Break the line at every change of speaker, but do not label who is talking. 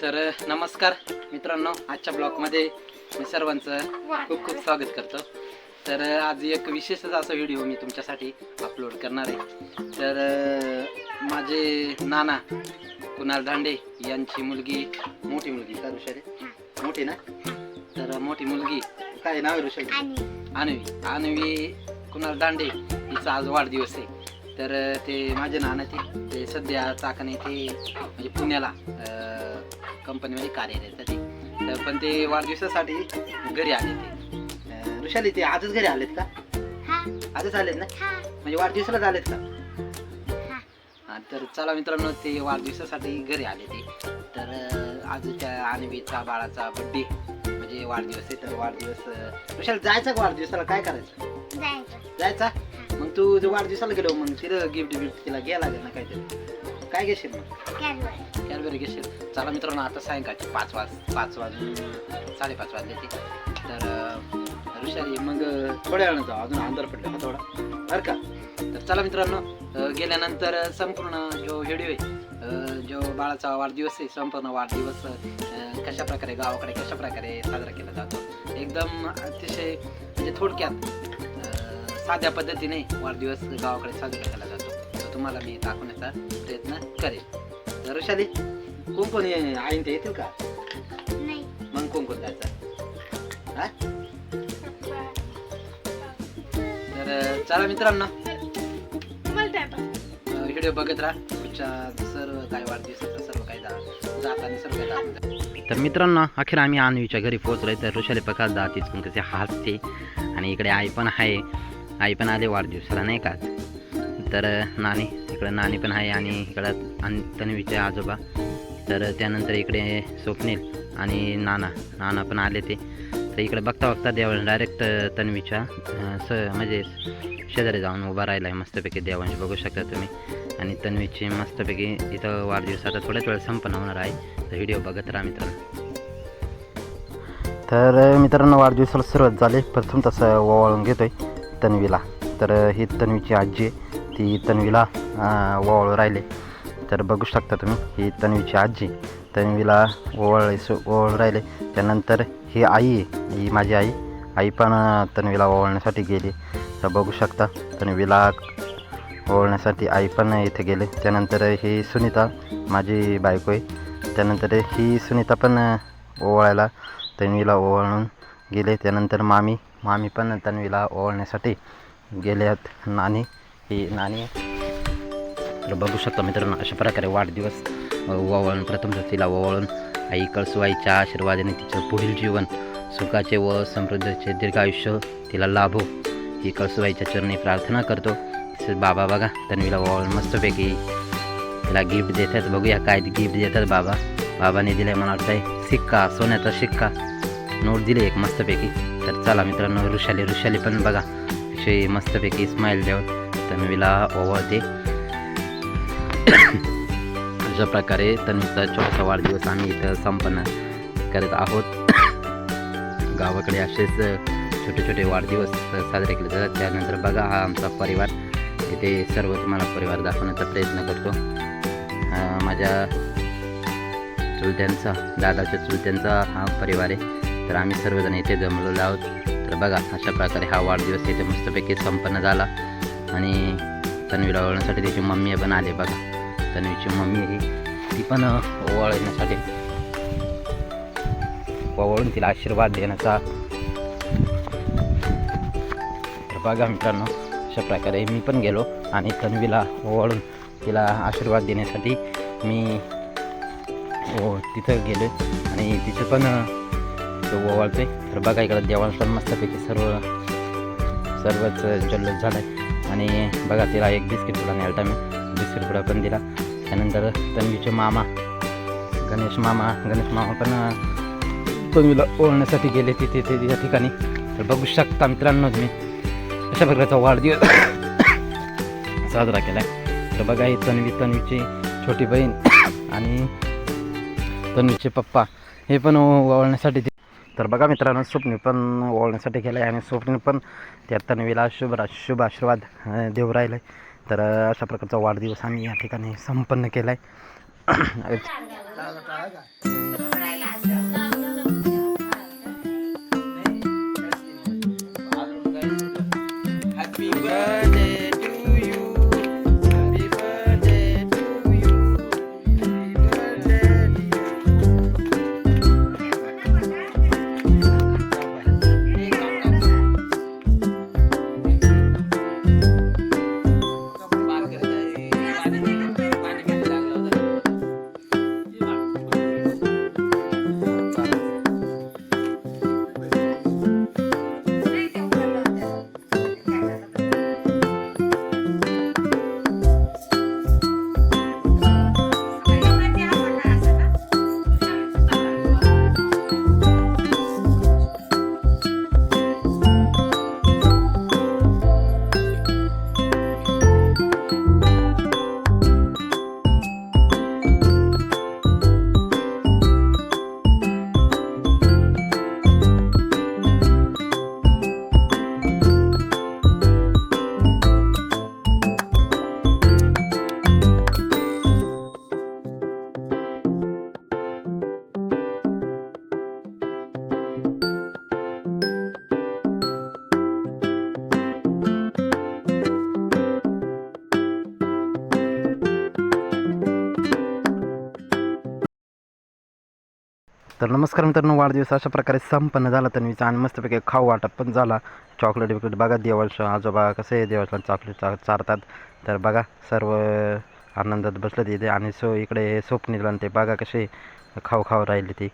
तर नमस्कार मित्रांनो आजच्या ब्लॉगमध्ये मी सर्वांचं खूप खूप स्वागत करतो. तर आज एक विशेषच असा व्हिडिओ मी तुमच्यासाठी अपलोड करणार आहे. तर माझे नाना कुणाल दांडे यांची मुलगी मोठी मुलगी का ऋषाली मोठी ना? तर मोठी मुलगी काय नाव आहे ऋषाली
आणि
आणवी आणवी कुणाल दांडे हिचा आज वाढदिवस आहे. तर ते माझे नाना ते. सध्या चाकण ते म्हणजे पुण्याला कंपनीमध्ये कार्यरत आहे ते तर पण ते वाढदिवसासाठी घरी आले ते. ऋषाली ते आजच घरी आलेत का? आजच आलेत ना? म्हणजे वाढदिवसालाच आलेत का?
हा.
तर चला मित्रांनो ते वाढदिवसासाठी घरी आले ते. तर आज त्या आणवीचा बाळाचा बड्डे म्हणजे वाढदिवस आहे. तर वाढदिवस ऋषाली जायचा का वाढदिवसाला? काय करायचं?
जायचं.
मग तू वाढदिवसाला गेलो मग तिथं गिफ्ट बिफ्ट तिला घ्यायला लागेल ना काहीतरी. काय घेशील मग?
कॅरवर
कॅडबरी घेशील. चला मित्रांनो आता सायंकाळचे पाच वाज पाच वाजून साडेपाच वाजले ते. तर ऋषाली मग थोड्या वेळानं जाऊ. अजून अंधार पडलं ना थोडा. बरं का? तर चला मित्रांनो गेल्यानंतर संपूर्ण जो व्हिडिओ आहे जो बाळाचा वाढदिवस आहे संपूर्ण वाढदिवस कशा प्रकारे गावाकडे कशा प्रकारे साजरा केला जातो. एकदम अतिशय म्हणजे थोडक्यात साध्या पद्धतीने वाढदिवस गावाकडे साजरा केला जातो. तो तुम्हाला मी दाखवण्याचा प्रयत्न करेन. तर ऋषाली कोण कोण ये- आईन ते येतील का?
नाही.
मग कोण कोण जायचं? हा? तर चला मित्रांनो. व्हिडिओ बघत राहा. सर्व काय वाढदिवसाचं सर्व काही जाताना सर्व काही तर मित्रांनो अखेर आम्ही आणवीच्या घरी पोहोचलोय. तर ऋषाली पकाल दात इचकून कसे हसते. आणि इकडे आई पण आहे. आई पण आले वाढदिवसाला नाही का? तर नानी इकडं नानी पण आहे आणि इकडं अन- तन्वीचे आजोबा. तर त्यानंतर इकडे स्वप्नील आणि नाना नाना पण आले ते. तर इकडे बघता बघता देवांश डायरेक्ट तन्वीच्या स म्हणजे शेजारी जाऊन उभा राहिला आहे मस्तपैकी देवांश. बघू शकता तुम्ही. आणि तन्वीची मस्तपैकी इथं वाढदिवस आता थोड्याच वेळ संपन्न होणार आहे. तर व्हिडिओ बघत राहा मित्रांनो. तर मित्रांनो वाढदिवसाला सुरुवात झाली. प्रथम तसं ओवाळून घेतोय तन्वीला. तर ही तन्वीची आजी आहे. ती तन्वीला ओवाळू राहिले. तर बघू शकता तुम्ही ही तन्वीची आजी तन्वीला ओवाळ ओवाळू राहिले. त्यानंतर ही आई ही माझी आई आई पण तन्वीला ओवाळण्यासाठी गेली. तर बघू शकता तन्वीला ओवाळण्यासाठी आई पण इथे गेले. त्यानंतर ही सुनीता माझी बायको आहे. त्यानंतर ही सुनीता पण ओवाळायला तन्वीला ओवाळून गेले. त्यानंतर मामी मामी पण तन्वीला ओवाळण्यासाठी गेले आहेत. नानी हे नाणे तर बघू शकता मित्रांनो अशा प्रकारे वाढदिवस ओवाळून प्रथम तिला ओवाळून आई कळसुबाईच्या आशीर्वादाने तिचं पुढील जीवन सुखाचे व समृद्धीचे दीर्घ आयुष्य तिला लाभो. ही कळसुबाईच्या चरणी प्रार्थना करतो. तसेच बाबा बघा तन्वीला ओवाळून मस्तपैकी तिला गिफ्ट देतात. बघूया काय गिफ्ट देतात बाबा. बाबाने दिले मला वाटतंय सिक्का सोन्याचा शिक्का नोट दिली एक मस्तपैकी. तर चला मित्रांनो ऋषाली ऋषाली पण बघा. अशी मस्तपैकी स्माईल देऊन तन्वीला ओवाळते. अशा प्रकारे तन्वीचा चौथा वाढदिवस आम्ही इथं संपन्न करत आहोत. गावाकडे असेच छोटे छोटे वाढदिवस साजरे केले जातात. त्यानंतर बघा हा आमचा परिवार. इथे सर्व तुम्हाला परिवार दाखवण्याचा प्रयत्न करतो. माझ्या चुलत्यांचा दादाच्या चुलत्यांचा हा परिवार आहे. तर आम्ही सर्वजण इथे जमलेलो आहोत. तर बघा अशा प्रकारे हा वाढदिवस इथे मस्तपैकी संपन्न झाला. आणि तन्वीला ओळण्यासाठी तिची मम्मी पण आली बघा. तन्वीची मम्मी आहे. ती पण ओवाळण्यासाठी. ओवाळून तिला आशीर्वाद देण्याचा. तर बघा मित्रांनो अशा प्रकारे मी पण गेलो आणि तन्वीला ओवाळून तिला आशीर्वाद देण्यासाठी मी ओ तिथं गेलो आणि तिथं पण ओवाळते ओवाळतोय. तर बघा इकडं देवांश मस्तपैकी सर्व सर्वच जल्लोष झाला आहे आणि बघा तिला एक बिस्किट पुडा न्यायला मी बिस्किट पुडा पण दिला. त्यानंतर तन्वीचे मामा गणेश मामा गणेश मामा पण तन्वीला ओळण्यासाठी गेले तिथे ते त्या ठिकाणी. तर बघू शकता मित्रांनो तुम्ही. अशा प्रकारचा वाढदिवस साजरा केला आहे तर बघा ही तन्वी तन्वीची छोटी बहीण आणि तन्वीचे पप्पा हे पण ओवाळण्यासाठी ते- तर बघा मित्रांनो स्वप्नी पण ओळण्यासाठी गेलं आहे आणि स्वप्नी पण त्या तन्वीला शुभ शुभ आशीर्वाद देऊ राहिले आहे तर अशा प्रकारचा वाढदिवस आम्ही या ठिकाणी संपन्न केला आहे तर नमस्कार मित्रांनो वाढदिवस अशा प्रकारे संपन्न झाला तन्वीचा आणि मस्तपैकी खाऊ वाटप पण झाला. चॉकलेट बिकलेट बघा देवाच्या आजोबा कसे देवाच्या चॉकलेट चा चारतात. तर बघा सर्व आनंदात बसलं तिथे आणि सो इकडे स्वप्नील आणि ते बघा कसे खाऊ खाऊ राहिले ते.